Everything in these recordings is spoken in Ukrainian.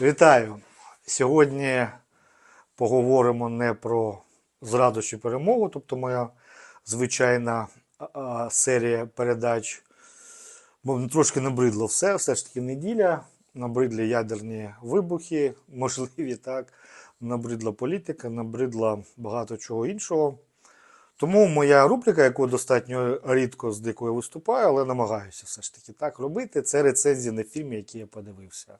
Вітаю! Сьогодні поговоримо не про зраду чи перемогу, тобто моя звичайна серія передач. Бо трошки набридло все, все ж таки неділя, набридлі ядерні вибухи, можливі так, набридла політика, набридла багато чого іншого. Тому моя рубрика, яку достатньо рідко з якою виступаю, але намагаюся все ж таки так робити, це рецензії на фільми, які я подивився.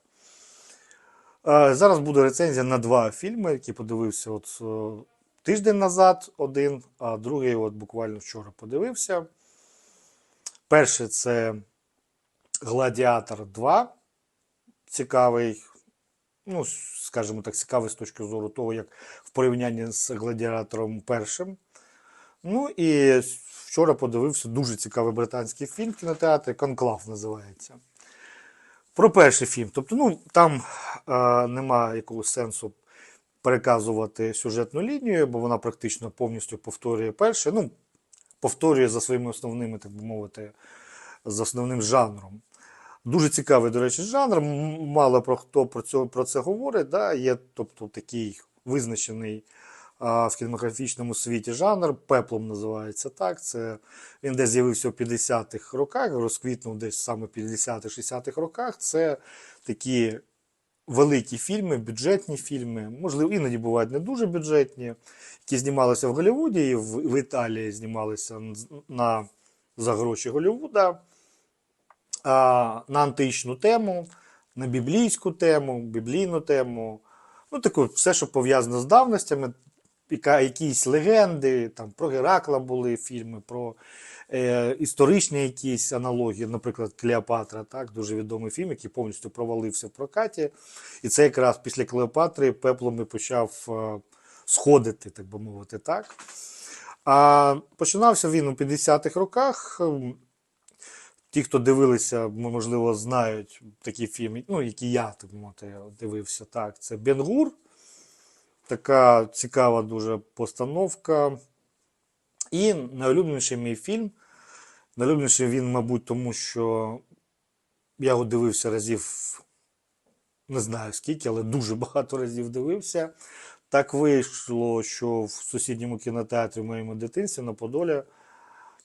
Е, Зараз буде рецензія на два фільми, які подивився от е, тиждень назад один, а другий от буквально вчора подивився. Перший це Гладіатор 2. Цікавий, ну, скажімо так, цікавий з точки зору того, як в порівнянні з Гладіатором першим. Ну і вчора подивився дуже цікавий британський фільм в кінотеатрі Конклав називається. Про перший фільм. Тобто, ну, там е, нема якогось сенсу переказувати сюжетну лінію, бо вона практично повністю повторює перше. Ну, повторює за своїми основними, так би мовити, за основним жанром. Дуже цікавий, до речі, жанр. Мало про хто про це, про це говорить. Да? Є тобто, такий визначений в кінематографічному світі жанр, пеплом називається так. Це він десь з'явився у 50-х роках, розквітнув десь саме в 50-60-х роках. Це такі великі фільми, бюджетні фільми, можливо, іноді бувають не дуже бюджетні, які знімалися в Голлівуді і в, в Італії знімалися на, за гроші Голлівуда на античну тему, на біблійську тему, біблійну тему. Ну, таку, все, що пов'язано з давностями, якісь легенди, там, про Геракла були фільми, про е, історичні якісь аналогії, наприклад, Клеопатра, так, дуже відомий фільм, який повністю провалився в прокаті. І це якраз після Клеопатри пеплом і почав е, сходити, так би мовити, так. А починався він у 50-х роках. Ті, хто дивилися, можливо, знають такі фільми, ну, які я так мовити, дивився. Так, це Бенгур. Така цікава дуже постановка. І найулюбленіший мій фільм. Найулюбленіший він, мабуть, тому що я його дивився разів, не знаю скільки, але дуже багато разів дивився. Так вийшло, що в сусідньому кінотеатрі в моєму дитинстві на Подолі,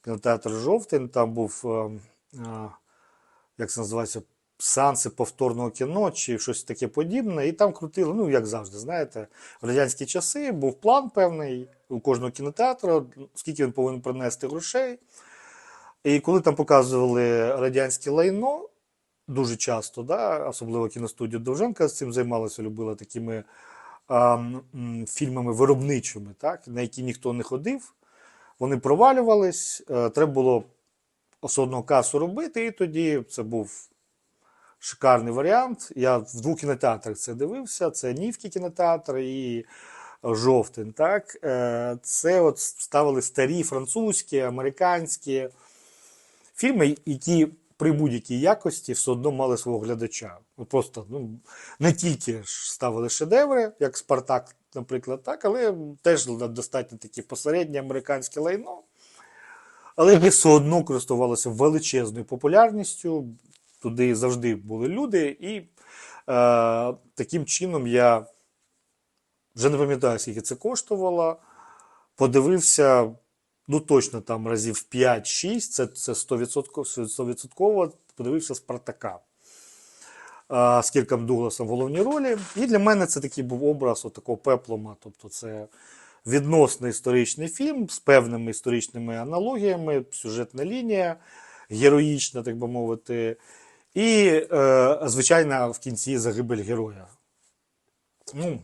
кінотеатр Жовтень, там був, е, е, як це називається, сеанси повторного кіно чи щось таке подібне. І там крутили, ну як завжди, знаєте, в радянські часи був план певний у кожного кінотеатру, скільки він повинен принести грошей. І коли там показували радянське лайно, дуже часто, да, особливо кіностудія Довженка з цим займалася, любила такими а, фільмами виробничими, так, на які ніхто не ходив. Вони провалювались, е, треба було особливо касу робити, і тоді це був шикарний варіант. Я в двох кінотеатрах це дивився: це Нівський кінотеатр і Жовтень. Так? Е, Це от ставили старі французькі, американські фільми, які при будь-якій якості все одно мали свого глядача. Ну, Просто ну, не тільки ставили шедеври, як Спартак, наприклад, так, але теж достатньо такі посереднє американське лайно. Але все одно користувалося величезною популярністю. Туди завжди були люди, і е, таким чином я вже не пам'ятаю, скільки це коштувало. Подивився, ну точно там разів 5-6, це, це 100%, 100% подивився Спартака е, з Кірком Дугласом в головній ролі. І для мене це такий був образ такого пеплома. Тобто це відносно історичний фільм з певними історичними аналогіями, сюжетна лінія, героїчна, так би мовити. І, е, звичайно, в кінці загибель героя. Ну,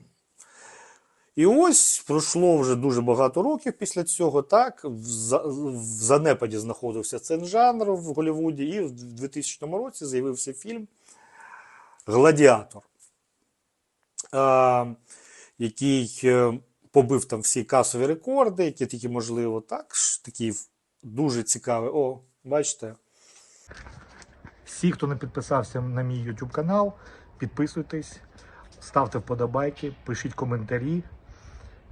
і ось пройшло вже дуже багато років після цього. Так, в занепаді знаходився цей жанр в Голлівуді, і в 2000 році з'явився фільм Гладіатор, е, який е, побив там всі касові рекорди, які тільки можливо. Так, такий дуже цікавий. О, бачите. Всі, хто не підписався на мій YouTube канал, підписуйтесь, ставте вподобайки, пишіть коментарі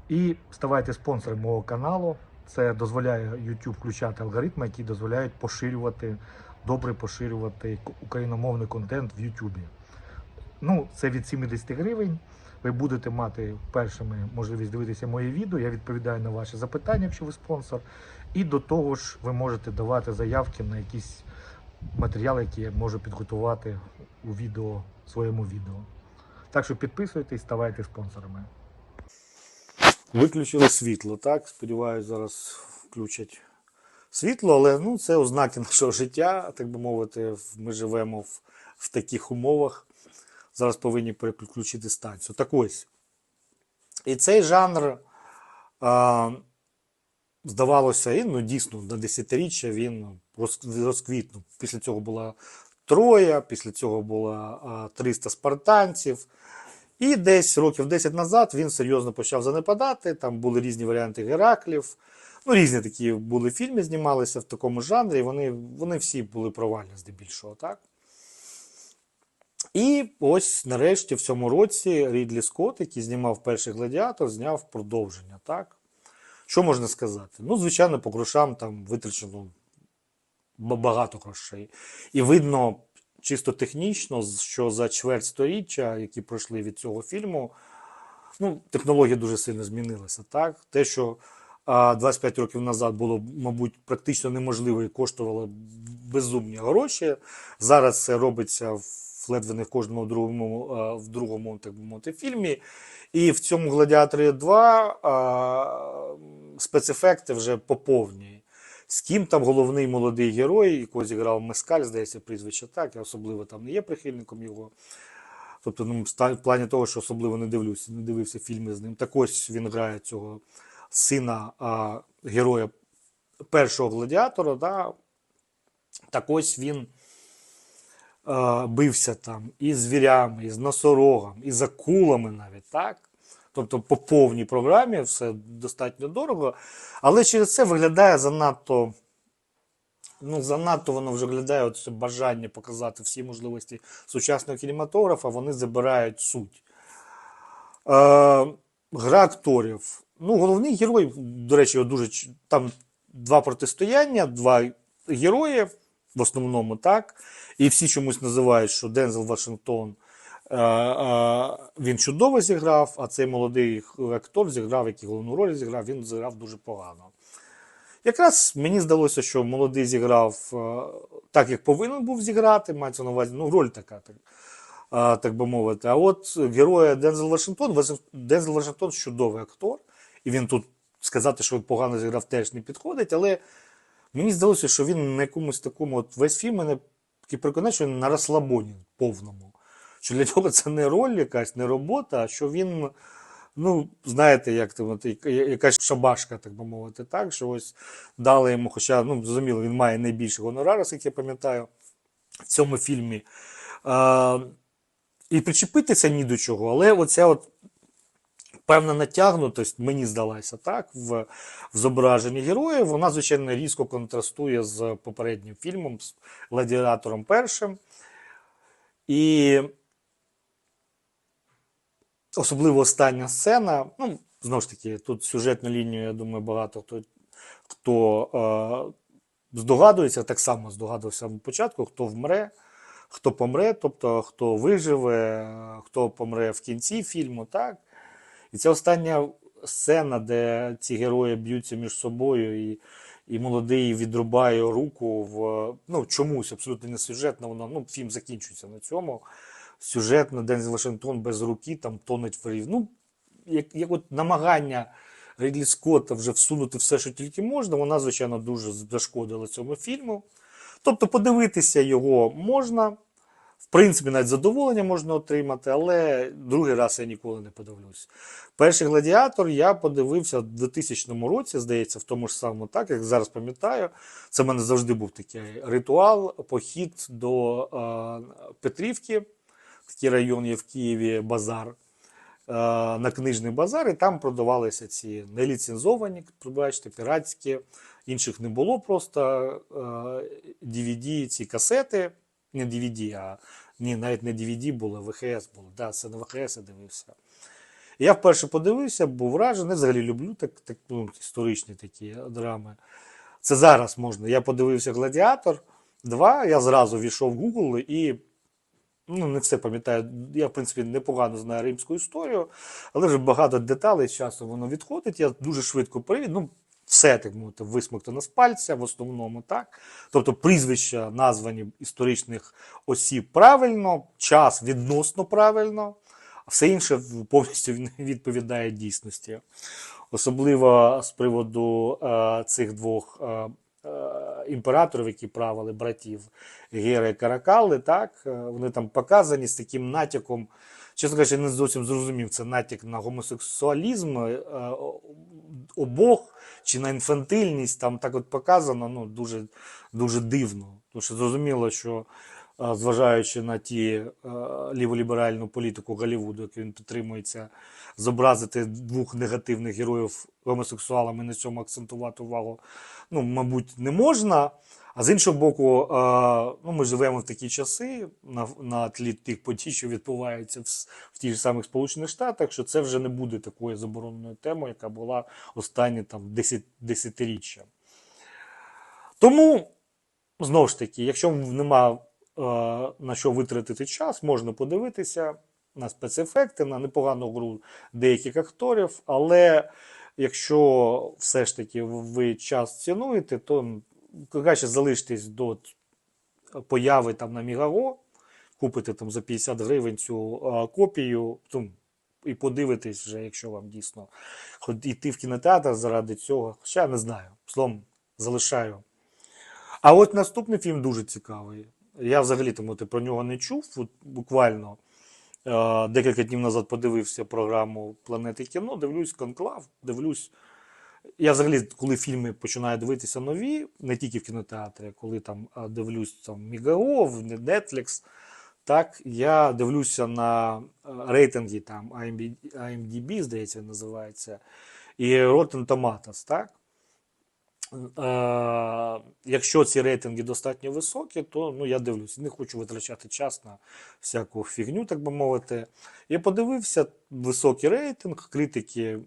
і ставайте спонсором мого каналу. Це дозволяє YouTube включати алгоритми, які дозволяють поширювати, добре поширювати україномовний контент в YouTube. Ну, це від 70 гривень. Ви будете мати першими можливість дивитися моє відео. Я відповідаю на ваші запитання, якщо ви спонсор. І до того ж, ви можете давати заявки на якісь матеріали, які я можу підготувати у відео, своєму відео. Так що підписуйтесь, ставайте спонсорами. Виключили світло, так? Сподіваюсь, зараз включать світло, але ну, це ознаки нашого життя, так би мовити. Ми живемо в, в таких умовах. Зараз повинні переключити станцію. Так ось. І цей жанр, а, здавалося, і, ну, дійсно, на десятиріччя він розквітнув. Після цього була Троя, після цього було 300 спартанців. І десь років 10 назад він серйозно почав занепадати. Там були різні варіанти Гераклів. Ну, різні такі були фільми, знімалися в такому жанрі. і Вони, вони всі були провальні здебільшого, так? І ось нарешті в цьому році Рідлі Скотт, який знімав перший гладіатор, зняв продовження. Так? Що можна сказати? Ну, звичайно, по грошам там витрачено багато грошей. І видно чисто технічно, що за чверть сторіччя, які пройшли від цього фільму, ну, технологія дуже сильно змінилася. Так? Те, що 25 років назад було, мабуть, практично неможливо і коштувало безумні гроші. Зараз це робиться в ледве не в кожному другому, в другому так би мовити, фільмі. І в цьому Гладіаторі 2 а, спецефекти вже поповні. З ким там головний молодий герой, якого зіграв Мескаль, здається, прізвище так. Я особливо там не є прихильником його. Тобто, ну, в плані того, що особливо не дивлюся, не дивився фільми з ним. Так ось він грає цього сина а, героя першого гладіатора. Да? Так ось він а, бився там і з звірями, і з носорогом, і з акулами навіть, так? Тобто по повній програмі все достатньо дорого. Але через це виглядає занадто. Ну, занадто воно вже виглядає от бажання показати всі можливості сучасного кінематографа, вони забирають суть. Е, гра акторів. Ну, головний герой, до речі, дуже там два протистояння, два герої в основному, так. І всі чомусь називають, що Дензел Вашингтон він чудово зіграв, а цей молодий актор зіграв, який головну роль зіграв, він зіграв дуже погано. Якраз мені здалося, що молодий зіграв е, так, як повинен був зіграти, мається на увазі, ну, роль така, так, так би мовити. А от героя Дензел Вашингтон, Дензел Вашингтон чудовий актор, і він тут сказати, що він погано зіграв, теж не підходить, але мені здалося, що він на якомусь такому, от весь фільм мене таки що він на розслабоні повному. Що для нього це не роль якась, не робота, а що він, ну, знаєте, як там, якась шабашка, так би мовити, так, що ось дали йому, хоча, ну, зрозуміло, він має найбільший гонорар, як я пам'ятаю, в цьому фільмі. А, і причепитися ні до чого, але оця от певна натягнутость, мені здалася так, в, в зображенні героїв, вона, звичайно, різко контрастує з попереднім фільмом, з Гладіатором першим. І особливо остання сцена. Ну, знову ж таки, тут сюжетну лінію, я думаю, багато хто, хто е, здогадується, так само здогадувався на початку, хто вмре, хто помре, тобто хто виживе, хто помре в кінці фільму, так. І ця остання сцена, де ці герої б'ються між собою, і, і молодий відрубає руку в ну, чомусь абсолютно не сюжетно, воно ну, фільм закінчується на цьому. Сюжетно Дензел Вашингтон без руки там тонуть в рів. Ну, як, як от намагання Рідлі Скотта вже всунути все, що тільки можна, вона, звичайно, дуже зашкодила цьому фільму. Тобто подивитися його можна, в принципі, навіть задоволення можна отримати, але другий раз я ніколи не подивлюсь. Перший гладіатор я подивився в 2000 році, здається, в тому ж самому, так як зараз пам'ятаю. Це в мене завжди був такий ритуал, похід до е, Петрівки, такий район є в Києві, базар. е, На книжний базар, і там продавалися ці неліцензовані, бачите, піратські, інших не було просто е, DVD, ці касети, не DVD, а ні, навіть не DVD були, ВХС були. Да, це на ВХС я дивився. Я вперше подивився, був вражений. Взагалі люблю так, так, ну, історичні такі драми. Це зараз можна. Я подивився Гладіатор 2, я зразу війшов в Google і Ну, не все пам'ятаю. Я, в принципі, непогано знаю римську історію, але вже багато деталей з часом воно відходить. Я дуже швидко привід. Ну, все так мовити, висмоктано з пальця, в основному так. Тобто прізвища названі історичних осіб правильно, час відносно правильно, а все інше повністю не відповідає дійсності. Особливо з приводу е, цих двох е, е, імператорів, які правили братів Гера і Каракали. так, е, вони там показані з таким натяком. Чесно кажучи, не зовсім зрозумів, це натяк на гомосексуалізм е, обох чи на інфантильність. Там так от показано ну, дуже, дуже дивно. Тому що зрозуміло, що зважаючи на ті е, ліволіберальну політику Голлівуду, яку він підтримується, зобразити двох негативних героїв гомосексуалами на цьому акцентувати увагу, ну, мабуть, не можна. А з іншого боку, е, ну, ми живемо в такі часи на, на тлі тих подій, що відбуваються в, в тих самих Сполучених Штатах, що це вже не буде такою забороненою темою, яка була останні там, десят, десятиріччя. Тому, знову ж таки, якщо нема е, на що витратити час, можна подивитися на спецефекти, на непогану гру деяких акторів, але якщо все ж таки ви час цінуєте, то краще залиштесь до появи там на Мігаго, купите там за 50 гривень цю копію, ну, і подивитесь вже, якщо вам дійсно йти в кінотеатр заради цього. Хоча не знаю. Словом, залишаю. А от наступний фільм дуже цікавий. Я взагалі тому про нього не чув. Буквально е, декілька днів назад подивився програму Планети кіно, дивлюсь конклав, дивлюсь. Я взагалі, коли фільми починаю дивитися нові, не тільки в кінотеатрі, коли там дивлюсь там Мігао, Netflix, так, я дивлюся на е, рейтинги там IMDb, IMDb, здається, він називається, і Rotten Tomatoes, так? Е, якщо ці рейтинги достатньо високі, то ну, я дивлюсь. Не хочу витрачати час на всяку фігню, так би мовити. Я подивився високий рейтинг, критики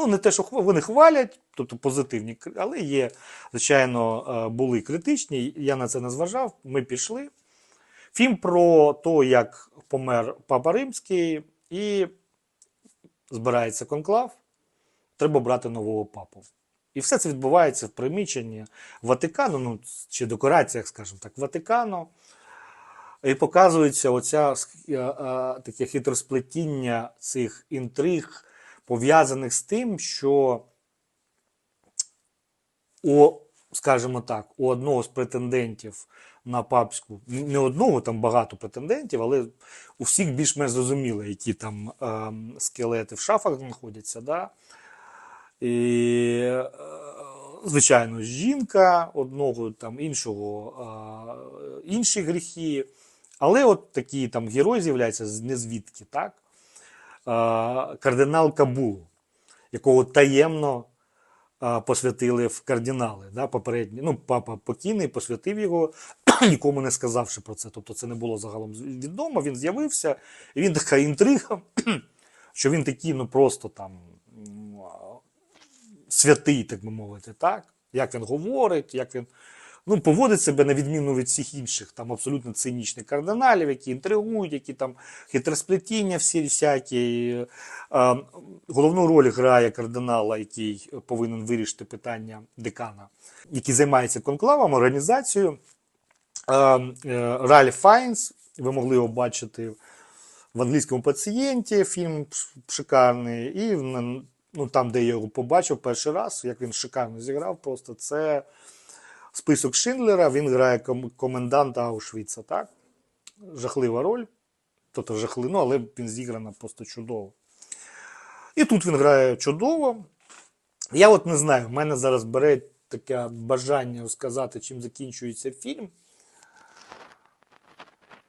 ну не те, що вони хвалять, тобто позитивні, але є, звичайно, е, були критичні. Я на це не зважав. Ми пішли. Фільм про те, як помер Папа Римський, і збирається конклав. Треба брати нового папу. І все це відбувається в приміщенні Ватикану, ну чи декораціях, скажімо так, Ватикану. І показується оця е, е, таке хитросплетіння цих інтриг, пов'язаних з тим, що у, скажімо так, у одного з претендентів на папську, не одного, там багато претендентів, але у всіх більш-менш зрозуміло, які там ем, скелети в шафах знаходяться. Да? І, е, звичайно, жінка одного, там іншого, інші гріхи. Але от такий там герой з'являється з незвідки, так? Кардинал Кабул, якого таємно посвятили в кардинали. Да, попередні. Ну, папа покійний, посвятив його, нікому не сказавши про це. Тобто це не було загалом відомо. Він з'явився, і він така інтрига, що він такий, ну просто там святий, так би мовити, так? Як він говорить, як він ну, поводить себе на відміну від всіх інших, там абсолютно цинічних кардиналів, які інтригують, які там хитросплетіння всі всякі. Е, головну роль грає кардинала, який повинен вирішити питання декана, який займається конклавом, організацією. Е, е, Ральф Файнс, ви могли його бачити в англійському пацієнті, фільм шикарний. І ну, там, де я його побачив перший раз, як він шикарно зіграв, просто це список Шиндлера. Він грає ком- коменданта Аушвіца, так? Жахлива роль. Тобто жахлива, ну, але він зіграна просто чудово. І тут він грає чудово. Я от не знаю, в мене зараз бере таке бажання сказати, чим закінчується фільм.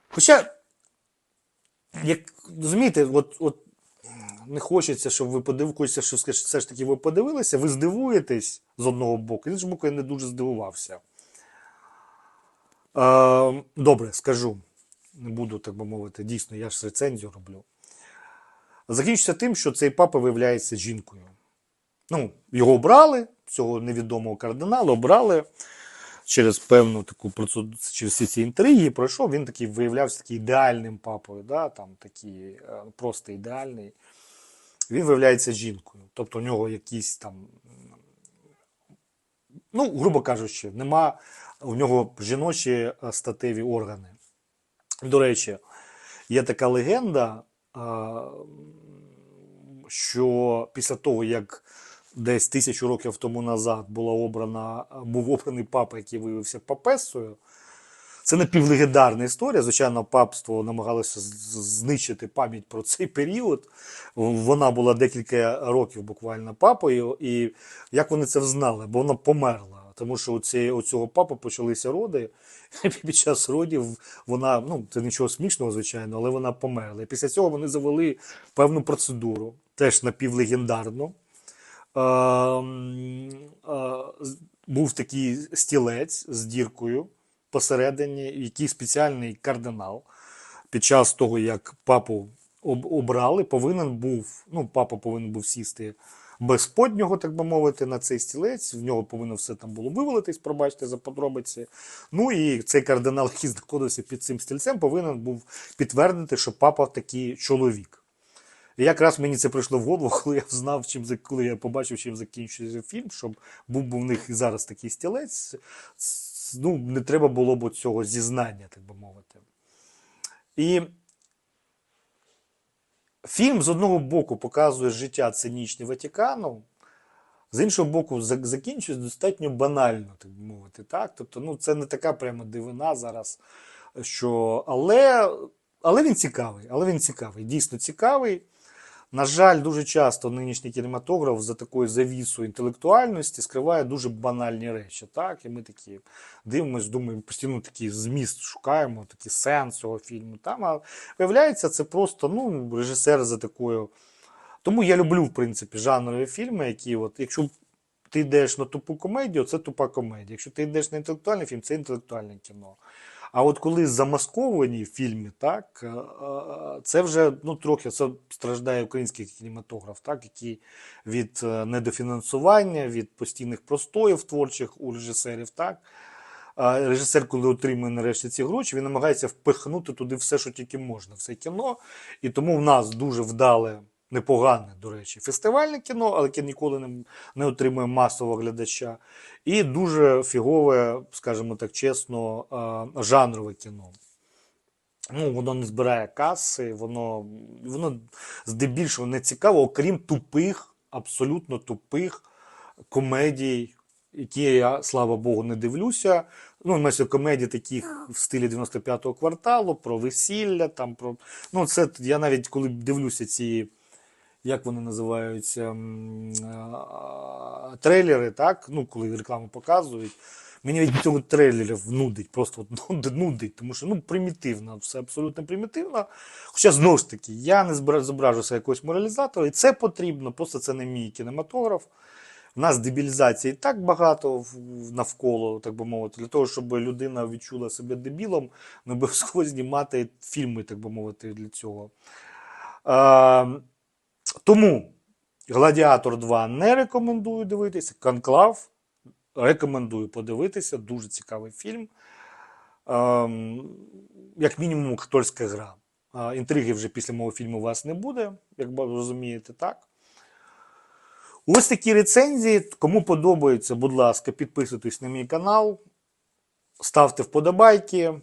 Хоча, як розумієте, от, от не хочеться, щоб ви подивилися, що все ж таки ви подивилися, ви здивуєтесь з одного боку, з іншого боку, я не дуже здивувався. Е, добре, скажу. Не буду, так би мовити, дійсно, я ж рецензію роблю. Закінчиться тим, що цей папа виявляється жінкою. Ну, його обрали, цього невідомого кардинала, обрали через певну таку процедуру, через всі ці інтриги пройшов, він такий виявлявся такий ідеальним папою, да, там такий е, просто ідеальний. Він виявляється жінкою. Тобто у нього якісь там, ну, грубо кажучи, нема у нього жіночі е, статеві органи. До речі, є така легенда, що після того, як десь тисячу років тому назад була обрана, був обраний папа, який виявився папесою, це напівлегендарна історія. Звичайно, папство намагалося знищити пам'ять про цей період. Вона була декілька років буквально папою. І як вони це взнали? Бо вона померла. Тому що у, ці, у цього папи почалися роди. Під час родів вона, ну це нічого смішного, звичайно, але вона померла. І після цього вони завели певну процедуру, теж напівлегендарну. Е, е, був такий стілець з діркою посередині, який спеціальний кардинал під час того, як папу обрали, повинен був, ну, папа повинен був сісти без поднього, так би мовити, на цей стілець. В нього повинно все там було вивалитись, пробачте за подробиці. Ну і цей кардинал, який знаходився під цим стільцем, повинен був підтвердити, що папа такий чоловік. І якраз мені це прийшло в голову, коли я знав, чим коли я побачив, чим закінчується фільм, щоб був би в них і зараз такий стілець. Ну, не треба було б цього зізнання, так би мовити. І фільм з одного боку показує життя цинічне Ватикану, з іншого боку, закінчується достатньо банально, так би мовити. Так? Тобто, ну, це не така прямо дивина зараз, що. Але, але він цікавий, але він цікавий, дійсно цікавий. На жаль, дуже часто нинішній кінематограф за такою завісою інтелектуальності скриває дуже банальні речі. Так? І ми такі дивимося, думаємо, постійно такий зміст шукаємо, такий сенс цього фільму. Там, а виявляється, це просто ну, режисер за такою. Тому я люблю, в принципі, жанрові фільми, які, от, якщо ти йдеш на тупу комедію, це тупа комедія. Якщо ти йдеш на інтелектуальний фільм, це інтелектуальне кіно. А от коли замасковані фільми, так, е, е, це вже ну, трохи це страждає український кінематограф, так, який від е, недофінансування, від постійних простоїв творчих у режисерів. Так. Режисер, коли отримує нарешті ці гроші, він намагається впихнути туди все, що тільки можна, все кіно. І тому в нас дуже вдале, непогане, до речі, фестивальне кіно, але яке ніколи не, не отримує масового глядача. І дуже фігове, скажімо так чесно, жанрове кіно. Ну, воно не збирає каси, воно, воно здебільшого не цікаво, окрім тупих, абсолютно тупих комедій, які я, слава Богу, не дивлюся. Ну, майже комедії таких в стилі 95-го кварталу, про весілля, там про. Ну, це я навіть коли дивлюся ці, як вони називаються, трейлери, так? Ну, коли рекламу показують. Мені від цього трейлерів нудить, просто от, ну, нудить, тому що ну, примітивно, все абсолютно примітивно. Хоча знову ж таки, я не зображуся якогось моралізатора, і це потрібно, просто це не мій кінематограф. У нас дебілізації так багато навколо, так би мовити, для того, щоб людина відчула себе дебілом, не обов'язково знімати фільми, так би мовити, для цього. Тому Гладіатор 2 не рекомендую дивитися. Конклав рекомендую подивитися. Дуже цікавий фільм. Ем, як мінімум, акторська гра. Е, інтриги вже після мого фільму у вас не буде, як розумієте, так? Ось такі рецензії. Кому подобається, будь ласка, підписуйтесь на мій канал, ставте вподобайки.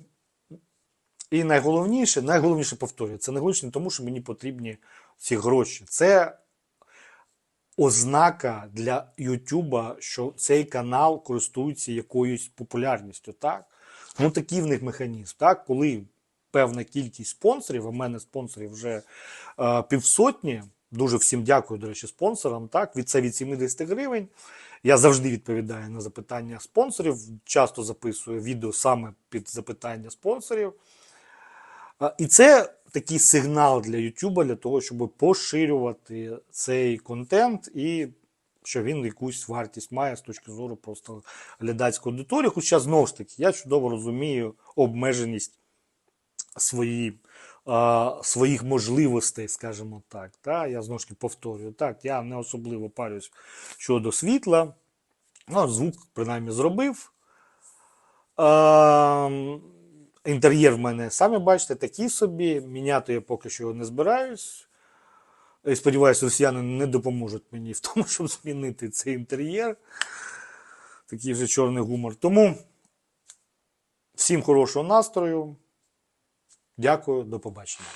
І найголовніше, найголовніше повторюю, це найголовніше не тому, що мені потрібні ці гроші. Це ознака для Ютуба, що цей канал користується якоюсь популярністю. Так? Ну такий в них механізм. Так? Коли певна кількість спонсорів, а в мене спонсорів вже е, півсотні. Дуже всім дякую, до речі, спонсорам. Так, від це від 70 гривень. Я завжди відповідаю на запитання спонсорів. Часто записую відео саме під запитання спонсорів. І це такий сигнал для YouTube для того, щоб поширювати цей контент і що він якусь вартість має з точки зору просто глядацької аудиторії. Хоча знову ж таки, я чудово розумію обмеженість свої, а, своїх можливостей, скажімо так. Та? Я знову ж таки повторюю, так, я не особливо парюсь щодо світла. Ну, звук принаймні зробив. Ем, Інтер'єр в мене, самі бачите, такий собі. Міняти я поки що не збираюсь. І сподіваюся, росіяни не допоможуть мені в тому, щоб змінити цей інтер'єр. Такий вже чорний гумор. Тому всім хорошого настрою. Дякую, до побачення.